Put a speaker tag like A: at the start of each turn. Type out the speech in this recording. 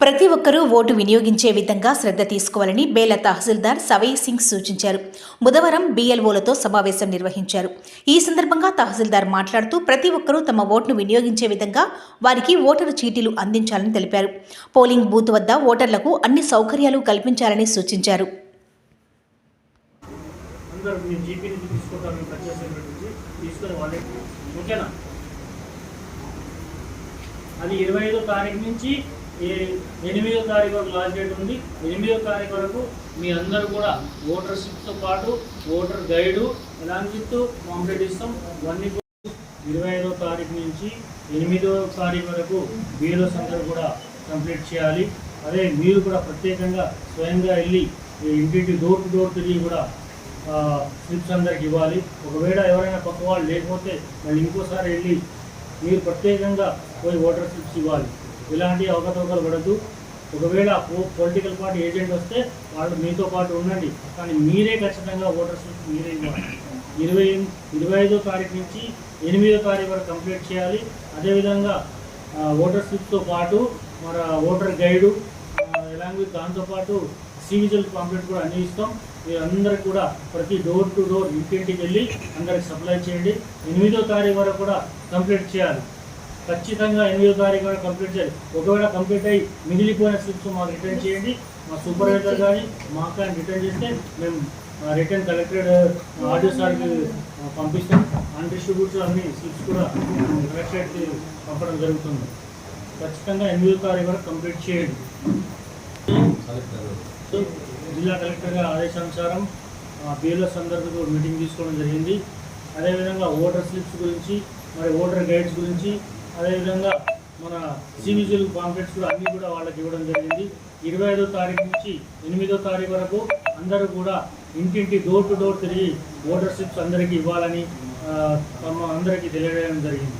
A: ప్రతి ఒక్కరూ ఓటు వినియోగించే విధంగా శ్రద్ధ తీసుకోవాలని బేల తహసీల్దార్ సవయ్ సింగ్ సూచించారు. బుధవారం బీఎల్ఓలతో సమావేశం నిర్వహించారు. ఈ సందర్భంగా తహసీల్దార్ మాట్లాడుతూ ప్రతి ఒక్కరూ తమ ఓటును వినియోగించే విధంగా వారికి ఓటరు చీటీలు అందించాలని తెలిపారు. పోలింగ్ బూత్ వద్ద ఓటర్లకు అన్ని సౌకర్యాలు కల్పించాలని సూచించారు.
B: ఓకేనా మీ జీపీ నుంచి తీసుకుంటారు మీ పర్చేస్ సెంటర్ నుంచి తీసుకొని వాళ్ళకి ఓకేనా అది ఇరవై ఐదో తారీఖు నుంచి ఎనిమిదో తారీఖు వరకు లాస్ట్ డేట్ ఉంది. ఎనిమిదో తారీఖు వరకు మీ అందరూ కూడా ఓటర్ షిప్తో పాటు ఓటర్ గైడు ఎలాంటి కాంప్లీట్ ఇస్తాం. ఇవన్నీ ఇరవై ఐదో తారీఖు నుంచి ఎనిమిదో తారీఖు వరకు బీఎల్ఓస్ అందరూ కూడా కంప్లీట్ చేయాలి. అదే మీరు కూడా ప్రత్యేకంగా స్వయంగా వెళ్ళి ఇంటింటి డోర్ టు డోర్ తిరిగి కూడా స్లిప్స్ అందరికి ఇవ్వాలి. ఒకవేళ ఎవరైనా కొత్త వాళ్ళు లేకపోతే మళ్ళీ ఇంకోసారి వెళ్ళి మీరు ప్రత్యేకంగా పోయి ఓటర్ స్లిప్స్ ఇవ్వాలి. ఇలాంటి అవకతవకలు పడద్దు. ఒకవేళ పొలిటికల్ పార్టీ ఏజెంట్ వస్తే వాళ్ళు మీతో పాటు ఉండండి. కానీ మీరే ఖచ్చితంగా ఓటర్ స్లిప్ మీరే ఇవ్వాలి. ఇరవై ఇరవై ఐదో తారీఖు నుంచి ఎనిమిదో తారీఖు వరకు కంప్లీట్ చేయాలి. అదేవిధంగా ఓటర్ స్లిప్తో పాటు మన ఓటర్ గైడు ఎలాంగ్ దాంతోపాటు సివిజల్ పాంప్లెట్ కూడా అన్ని ఇస్తాం. మీరందరికి కూడా ప్రతి డోర్ టు డోర్ ఇంటింటికి వెళ్ళి అందరికి సప్లై చేయండి. ఎనిమిదో తారీఖు వరకు కూడా కంప్లీట్ చేయాలి. ఖచ్చితంగా ఎనిమిదో తారీఖు వరకు కంప్లీట్ చేయాలి. ఒకవేళ కంప్లీట్ అయ్యి మిగిలిపోయిన స్లిప్స్ మాకు రిటర్న్ చేయండి. మా సూపర్వైజర్ కానీ మాకు కానీ రిటర్న్ చేస్తే మేము రిటర్న్ కలెక్టెడ్ ఆడియో సార్కి ఆ, పంపిస్తాం. అన్డిస్ట్రిబ్యూట్స్ అన్ని స్లిప్స్ కూడా కలెక్టరేట్కి పంపడం జరుగుతుంది. ఖచ్చితంగా ఎనిమిదో తారీఖు వరకు కంప్లీట్ చేయండి. జిల్లా కలెక్టర్ గారి ఆదేశానుసారం బీఎల్ఎస్ అందరితో మీటింగ్ తీసుకోవడం జరిగింది. అదేవిధంగా ఓటర్ స్లిప్స్ గురించి మరి ఓటర్ గైడ్స్ గురించి అదేవిధంగా మన సివిజిల్ పాంప్లెట్స్ కూడా అన్నీ కూడా వాళ్ళకి ఇవ్వడం జరిగింది. ఇరవై ఐదో తారీఖు నుంచి ఎనిమిదో తారీఖు వరకు అందరూ కూడా ఇంటింటి డోర్ టు డోర్ తిరిగి ఓటర్ స్లిప్స్ అందరికీ ఇవ్వాలని తమ అందరికీ తెలియజేయడం జరిగింది.